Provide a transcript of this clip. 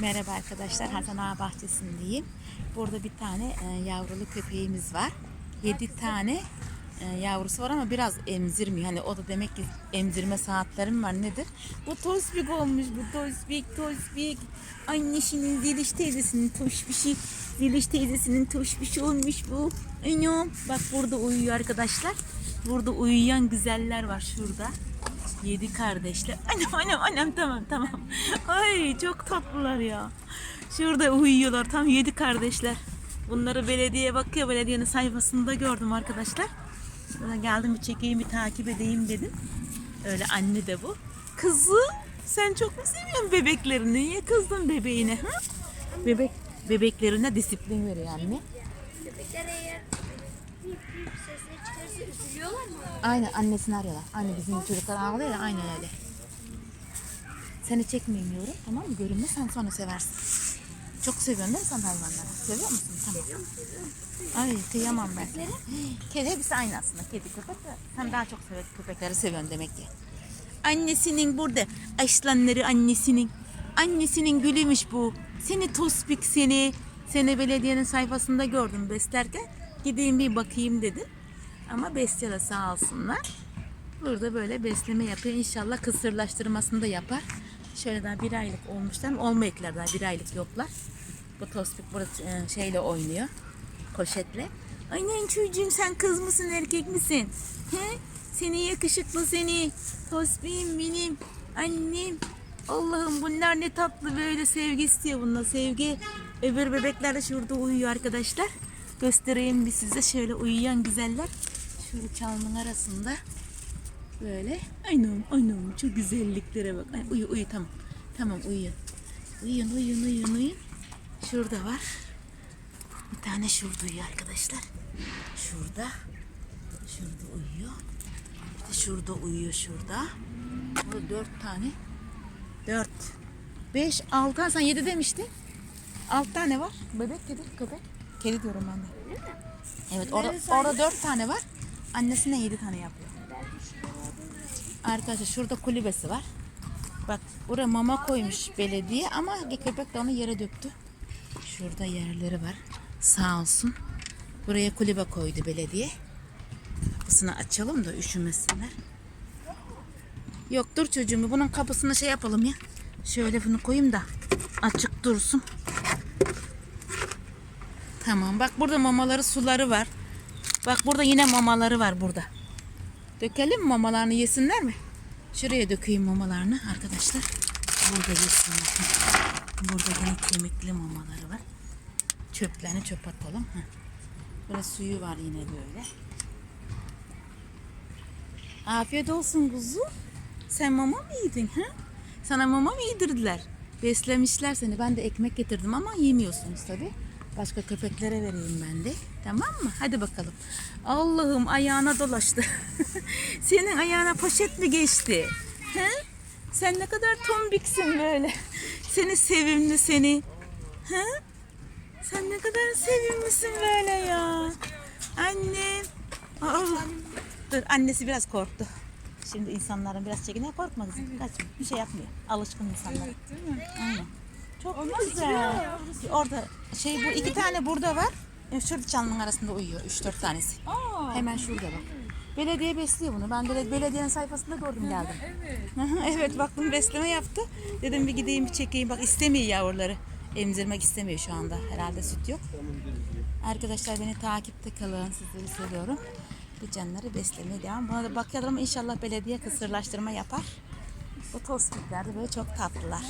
Merhaba arkadaşlar, Hasan Ağa Bahçesi'ndeyim. Burada bir tane e, yavrulu köpeğimiz var. 7 tane e, yavrusu var ama biraz emzirmiyor. Hani o da demek ki emzirme saatlerim var nedir? Bu tospik olmuş, bu tospik, tospik. Annesinin Zeliş teyzesinin toşbişi, Zeliş teyzesinin toşbişi olmuş bu. Anam. Bak burada uyuyor arkadaşlar. Burada uyuyan güzeller var şurada. Yedi kardeşler. Annem annem annem tamam tamam. Ay çok tatlılar ya. Şurada uyuyorlar tam yedi kardeşler. Bunları belediye bakıyor. Belediyenin sayfasında gördüm arkadaşlar. Sonra geldim bir çekeyim bir takip edeyim dedim. Öyle anne de bu. Kızı sen çok mu seviyorsun bebeklerini? Niye kızdın bebeğine? Hı? Bebek bebeklerine disiplin veriyor anne. Köpekler eğer bip bip sesle çıkarsa üzülüyorlar mı? Aynen annesini arıyorlar. Anne bizim çocuklar ağlıyor ya aynen öyle. Seni çekmiyorum tamam mı? Görünme sen sonra seversin. Çok seviyorsun değil mi sen hayvanları? Seviyor musun? Tamam. Ay kıyamam ben. Kedi hepsi aynı aslında. Kedi köpek de. Sen daha çok seviyorsun köpekleri seviyorsun demek ki. Annesinin burada. Aslanları annesinin. Annesinin gülüymüş bu. Seni tospik seni. Seni belediyenin sayfasında gördüm beslerken. Gideyim bir bakayım dedim. Ama besliyorlar sağ olsunlar. Burada böyle besleme yapıyor. İnşallah kısırlaştırmasını da yapar. Şöyle daha bir aylık olmuşlar. Olmayıklar daha bir aylık yoklar. Bu tospik burada e, şeyle oynuyor. Poşetle. Aynen çocuğum sen kız mısın erkek misin? He? Seni yakışıklı seni. Tospiğim benim. Annem. Allah'ım bunlar ne tatlı böyle sevgi istiyor bunlar sevgi. Öbür bebekler de şurada uyuyor arkadaşlar. Göstereyim bir size şöyle uyuyan güzeller. Şöyle çalının arasında. Böyle. Aynam aynam çok güzelliklere bak. Ay, uyu uyu tamam. Tamam uyuyun. Uyuyun uyuyun uyuyun uyuyun. Şurada var. Bir tane şurada uyuyor arkadaşlar. Şurada. Şurada uyuyor. İşte şurada uyuyor şurada. Burada dört tane. Dört. Beş, altı. Sen yedi demiştin. Altı tane var. Bebek, kedi, köpek. Kedi diyorum ben de. Evet orada, orada dört tane var. Annesine yedi tane yapıyor. Arkadaşlar şurada kulübesi var. Bak buraya mama koymuş belediye ama köpek de onu yere döktü. Şurada yerleri var. Sağ olsun. Buraya kulübe koydu belediye. Kapısını açalım da üşümesinler. Yok dur çocuğum bunun kapısını şey yapalım ya. Şöyle bunu koyayım da açık dursun. Tamam bak burada mamaları suları var. Bak burada yine mamaları var burada. Dökelim mi mamalarını yesinler mi? Şuraya dökeyim mamalarını arkadaşlar. Burada yesinler. Burada yine kemikli mamaları var. Çöplerini çöp atalım. Burada suyu var yine böyle. Afiyet olsun kuzu. Sen mama mı yedin ha? Sana mama mı yedirdiler? Beslemişler seni. Ben de ekmek getirdim ama yemiyorsunuz tabi. Başka köpeklere vereyim ben de. Tamam mı? Hadi bakalım. Allah'ım ayağına dolaştı. Senin ayağına poşet mi geçti? He? Sen ne kadar tombiksin böyle. Seni sevimli seni. He? Sen ne kadar sevimlisin böyle ya. Allah. Dur annesi biraz korktu. Şimdi insanların biraz çekine korkma kızım. Kaçma. Bir şey yapmıyor. Alışkın insanlar. Aynen. Çok güzel. Orada şey bu iki tane burada var. E, Şurada çalının arasında uyuyor. Üç dört tanesi. Hemen şurada bak. Belediye besliyor bunu. Ben de belediyenin sayfasında gördüm geldim. Evet. evet baktım besleme yaptı. Dedim bir gideyim bir çekeyim. Bak istemiyor yavruları. Emzirmek istemiyor şu anda. Herhalde süt yok. Arkadaşlar beni takipte kalın. Sizleri seviyorum. Bu canları beslemeye devam. Buna da bakalım inşallah belediye kısırlaştırma yapar. Bu tospikler de böyle çok tatlılar.